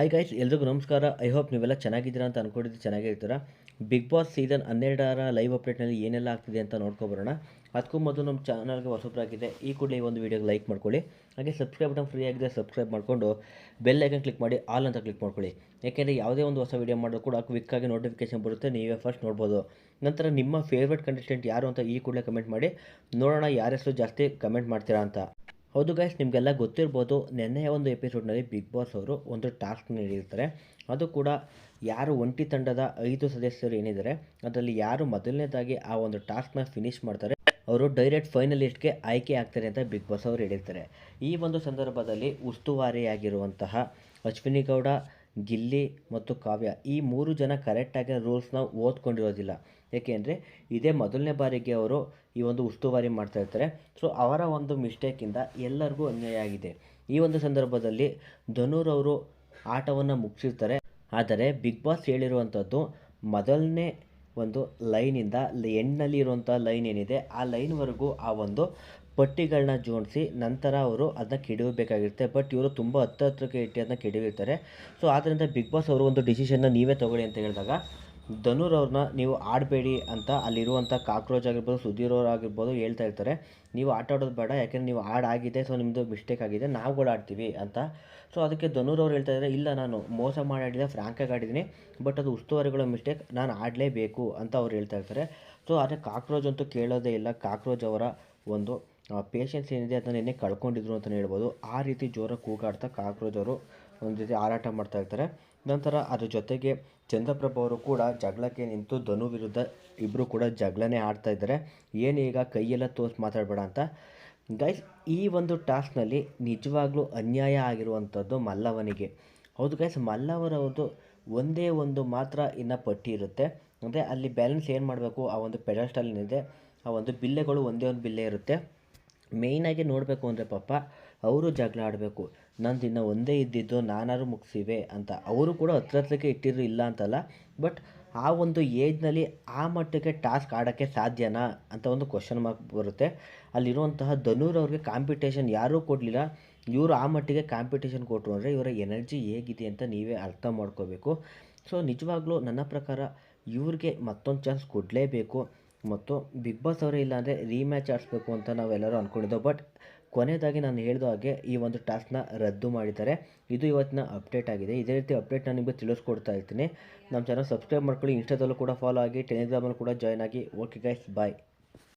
Hi guys ಎಲ್ರಿಗೂ ನಮಸ್ಕಾರ. I hope ನೀವೆಲ್ಲ ಚೆನ್ನಾಗಿದ್ದೀರಾ ಅಂತ ಅಂದ್ಕೊಂಡಿದ್ದು ಚೆನ್ನಾಗಿರ್ತೀರ ಬಿಗ್ ಬಾಸ್ ಸೀಸನ್ ಹನ್ನೆರಡರ ಲೈವ್ ಅಪ್ಡೇಟ್ನಲ್ಲಿ ಏನೆಲ್ಲ ಆಗ್ತಿದೆ ಅಂತ ನೋಡ್ಕೊಬರೋಣ ಅದಕ್ಕೂ ಮೊದಲು ನಮ್ಮ ಚಾನಲ್ಗೆ ಹೊಸಬ್ರಾಗಿದೆ ಈ ಕೂಡಲೇ ಈ ಒಂದು ವೀಡಿಯೋಗೆ ಲೈಕ್ ಮಾಡ್ಕೊಳ್ಳಿ. ಹಾಗೆ ಸಬ್ಸ್ಕ್ರೈಬ್ ಬಟನ್ ಫ್ರೀ ಆಗಿದೆ ಸಬ್ಸ್ಕ್ರೈಬ್ ಮಾಡಿಕೊಂಡು ಬೆಲ್ ಐಕನ್ ಕ್ಲಿಕ್ ಮಾಡಿ ಆಲ್ ಅಂತ ಕ್ಲಿಕ್ ಮಾಡ್ಕೊಳ್ಳಿ. ಯಾಕೆಂದರೆ ಯಾವುದೇ ಒಂದು ಹೊಸ ವೀಡಿಯೋ ಮಾಡೋದು ಕೂಡ ಕ್ವಿಕ್ಕಾಗಿ ನೋಟಿಫಿಕೇಶನ್ ಬರುತ್ತೆ, ನೀವೇ ಫಸ್ಟ್ ನೋಡ್ಬೋದು. ನಂತರ ನಿಮ್ಮ ಫೇವ್ರೇಟ್ ಕಂಟೆಸ್ಟೆಂಟ್ ಯಾರು ಅಂತ ಈ ಕೂಡಲೇ ಕಮೆಂಟ್ ಮಾಡಿ, ನೋಡೋಣ ಯಾರೆಷ್ಟು ಜಾಸ್ತಿ ಕಮೆಂಟ್ ಮಾಡ್ತೀರಾ ಅಂತ. ಹೌದು ಗೈಸ್ ನಿಮಗೆಲ್ಲ ಗೊತ್ತಿರ್ಬೋದು ನೆನ್ನೆಯ ಒಂದು ಎಪಿಸೋಡ್ನಲ್ಲಿ ಬಿಗ್ ಬಾಸ್ ಅವರು ಒಂದು ಟಾಸ್ಕ್ ನೀಡಿರ್ತಾರೆ. ಅದು ಕೂಡ ಯಾರು ಒಂಟಿ ತಂಡದ ಐದು ಸದಸ್ಯರು ಏನಿದ್ದಾರೆ, ಅದರಲ್ಲಿ ಯಾರು ಮೊದಲನೇದಾಗಿ ಆ ಒಂದು ಟಾಸ್ಕ್ನ ಫಿನಿಶ್ ಮಾಡ್ತಾರೆ, ಅವರು ಡೈರೆಕ್ಟ್ ಫೈನಲಿಸ್ಟ್ಗೆ ಆಯ್ಕೆ ಆಗ್ತಾರೆ ಅಂತ ಬಿಗ್ ಬಾಸ್ ಅವರು ಹೇಳಿರ್ತಾರೆ. ಈ ಒಂದು ಸಂದರ್ಭದಲ್ಲಿ ಉಸ್ತುವಾರಿಯಾಗಿರುವಂತಹ ಅಶ್ವಿನಿ ಗೌಡ ಗಿಲ್ಲಿ ಮತ್ತು ಕಾವ್ಯ ಈ ಮೂರು ಜನ ಕರೆಕ್ಟಾಗಿ ರೂಲ್ಸ್ನ ಓದ್ಕೊಂಡಿರೋದಿಲ್ಲ. ಏಕೆಂದರೆ ಇದೇ ಮೊದಲನೇ ಬಾರಿಗೆ ಅವರು ಈ ಒಂದು ಉಸ್ತುವಾರಿ ಮಾಡ್ತಾ ಇರ್ತಾರೆ. ಸೊ ಅವರ ಒಂದು ಮಿಸ್ಟೇಕಿಂದ ಎಲ್ಲರಿಗೂ ಅನ್ಯಾಯ ಆಗಿದೆ. ಈ ಒಂದು ಸಂದರ್ಭದಲ್ಲಿ ಧನುರ್ ಅವರು ಆಟವನ್ನು ಮುಗಿಸಿರ್ತಾರೆ. ಆದರೆ ಬಿಗ್ ಬಾಸ್ ಹೇಳಿರುವಂಥದ್ದು ಮೊದಲನೇ ಒಂದು ಲೈನಿಂದ ಎಂಡ್ನಲ್ಲಿ ಇರುವಂಥ ಲೈನ್ ಏನಿದೆ, ಆ ಲೈನ್ವರೆಗೂ ಆ ಒಂದು ಪಟ್ಟಿಗಳನ್ನ ಜೋಡಿಸಿ ನಂತರ ಅವರು ಅದನ್ನ ಕೆಡವಬೇಕಾಗಿರುತ್ತೆ. ಬಟ್ ಇವರು ತುಂಬ ಹತ್ತು ಹತ್ರಕ್ಕೆ ಇಟ್ಟು ಅದನ್ನ ಕೆಡವಿರ್ತಾರೆ. ಸೊ ಆದ್ದರಿಂದ ಬಿಗ್ ಬಾಸ್ ಅವರು ಒಂದು ಡಿಸಿಷನ್ನ ನೀವೇ ತಗೊಳ್ಳಿ ಅಂತ ಹೇಳಿದಾಗ, ಧನುರ್ ಅವ್ರನ್ನ ನೀವು ಆಡಬೇಡಿ ಅಂತ ಅಲ್ಲಿರುವಂಥ ಕಾಕ್ರೋಚ್ ಆಗಿರ್ಬೋದು, ಸುಧೀರ್ ಆಗಿರ್ಬೋದು ಹೇಳ್ತಾ ಇರ್ತಾರೆ. ನೀವು ಆಟ ಆಡೋದು ಬೇಡ, ಯಾಕೆಂದರೆ ನೀವು ಆಡ್ ಆಗಿದೆ ಸೊ ನಿಮ್ಮದು ಮಿಸ್ಟೇಕ್ ಆಗಿದೆ, ನಾವು ಕೂಡ ಆಡ್ತೀವಿ ಅಂತ. ಸೊ ಅದಕ್ಕೆ ಧನುರ್ ಅವ್ರು ಹೇಳ್ತಾ ಇದ್ದಾರೆ ಇಲ್ಲ ನಾನು ಮೋಸ ಮಾಡಿ ಆಡಿದೆ ಫ್ರಾಂಕಾಗಿ ಆಡಿದ್ದೀನಿ ಬಟ್ ಅದು ಉಸ್ತುವಾರಿಗಳ ಮಿಸ್ಟೇಕ್ ನಾನು ಆಡಲೇಬೇಕು ಅಂತ ಅವ್ರು ಹೇಳ್ತಾ ಇರ್ತಾರೆ. ಸೊ ಆದರೆ ಕಾಕ್ರೋಚ್ ಅಂತೂ ಕೇಳೋದೇ ಇಲ್ಲ, ಕಾಕ್ರೋಚ್ ಅವರ ಒಂದು ಪೇಷನ್ಸ್ ಏನಿದೆ ಅದನ್ನು ನಿನ್ನೆ ಕಳ್ಕೊಂಡಿದ್ರು ಅಂತಲೇ ಹೇಳ್ಬೋದು. ಆ ರೀತಿ ಜೋರಾಗಿ ಕೂಗಾಡ್ತಾ ಕಾಕ್ರೋಚ್ ಅವರು ಒಂದು ರೀತಿ ಹಾರಾಟ ಮಾಡ್ತಾ ಇರ್ತಾರೆ. ನಂತರ ಅದ್ರ ಜೊತೆಗೆ ಚಂದ್ರಪ್ರಭ ಅವರು ಕೂಡ ಜಗಳಕ್ಕೆ ನಿಂತು ಧನು ವಿರುದ್ಧ ಇಬ್ಬರು ಕೂಡ ಜಗಳನೇ ಆಡ್ತಾ ಇದ್ದಾರೆ. ಏನು ಈಗ ಕೈಯೆಲ್ಲ ತೋರಿಸಿ ಮಾತಾಡಬೇಡ ಅಂತ. ಗೈಸ್ ಈ ಒಂದು ಟಾಸ್ಕ್ನಲ್ಲಿ ನಿಜವಾಗ್ಲೂ ಅನ್ಯಾಯ ಆಗಿರುವಂಥದ್ದು ಮಲ್ಲವನಿಗೆ ಹೌದು ಗೈಸ್ ಮಲ್ಲವರವ್ರದ್ದು ಒಂದೇ ಒಂದು ಮಾತ್ರ ಇನ್ನು ಪಟ್ಟಿ ಇರುತ್ತೆ. ಅಂದರೆ ಅಲ್ಲಿ ಬ್ಯಾಲೆನ್ಸ್ ಏನು ಮಾಡಬೇಕು? ಆ ಒಂದು ಪೆಡಸ್ಟಲ್ ಏನಿದೆ ಆ ಒಂದು ಬಿಲ್ಲೆಗಳು ಒಂದೇ ಒಂದು ಬಿಲ್ಲೆ ಇರುತ್ತೆ. ಮೇಯ್ನಾಗಿ ನೋಡಬೇಕು ಅಂದರೆ ಪಾಪ ಅವರು ಜಗಳ ಆಡಬೇಕು. ನಂದು ಇನ್ನು ಒಂದೇ ಇದ್ದಿದ್ದು ನಾನಾರು ಮುಗಿಸಿವೆ ಅಂತ. ಅವರು ಕೂಡ ಹತ್ರ ಹತ್ರಕ್ಕೆ ಇಟ್ಟಿದ್ರು ಇಲ್ಲ ಅಂತಲ್ಲ. ಬಟ್ ಆ ಒಂದು ಏಜ್ನಲ್ಲಿ ಆ ಮಟ್ಟಕ್ಕೆ ಟಾಸ್ಕ್ ಆಡೋಕ್ಕೆ ಸಾಧ್ಯನಾ ಅಂತ ಒಂದು ಕ್ವಶನ್ ಮಾರ್ಕ್ ಬರುತ್ತೆ. ಅಲ್ಲಿರುವಂತಹ ಧನೂರ್ ಅವ್ರಿಗೆ ಕಾಂಪಿಟೇಷನ್ ಯಾರೂ ಕೊಡಲಿಲ್ಲ. ಇವರು ಆ ಮಟ್ಟಿಗೆ ಕಾಂಪಿಟೇಷನ್ ಕೊಟ್ಟರು ಅಂದರೆ ಇವರ ಎನರ್ಜಿ ಹೇಗಿದೆ ಅಂತ ನೀವೇ ಅರ್ಥ ಮಾಡ್ಕೋಬೇಕು. ಸೊ ನಿಜವಾಗ್ಲೂ ನನ್ನ ಪ್ರಕಾರ ಇವ್ರಿಗೆ ಮತ್ತೊಂದು ಚಾನ್ಸ್ ಕೊಡಲೇಬೇಕು. ಮತ್ತು ಬಿಗ್ ಬಾಸ್ ಅವರೇ ಇಲ್ಲ ಅಂದರೆ ರೀಮ್ಯಾಚ್ ಆಡಿಸ್ಬೇಕು ಅಂತ ನಾವೆಲ್ಲರೂ ಅಂದ್ಕೊಂಡಿದ್ದೆವು ಬಟ್ ಕೊನೆಯದಾಗಿ ನಾನು ಹೇಳಿದ ಹಾಗೆ ಈ ಒಂದು ಟಾಸ್ಕ್ನ ರದ್ದು ಮಾಡಿದ್ದಾರೆ. ಇದು ಇವತ್ತಿನ ಅಪ್ಡೇಟ್ ಆಗಿದೆ. ಇದೇ ರೀತಿ ಅಪ್ಡೇಟ್ ನಾನು ನಿಮಗೆ ತಿಳಿಸ್ಕೊಡ್ತಾ ಇರ್ತೀನಿ. ನಮ್ಮ ಚಾನಲ್ ಸಬ್ಸ್ಕ್ರೈಬ್ ಮಾಡ್ಕೊಳ್ಳಿ. ಇನ್ಸ್ಟಾದಲ್ಲೂ ಕೂಡ ಫಾಲೋ ಆಗಿ ಟೆಲಿಗ್ರಾಮಲ್ಲೂ ಕೂಡ ಜಾಯ್ನ್ ಆಗಿ. Okay guys bye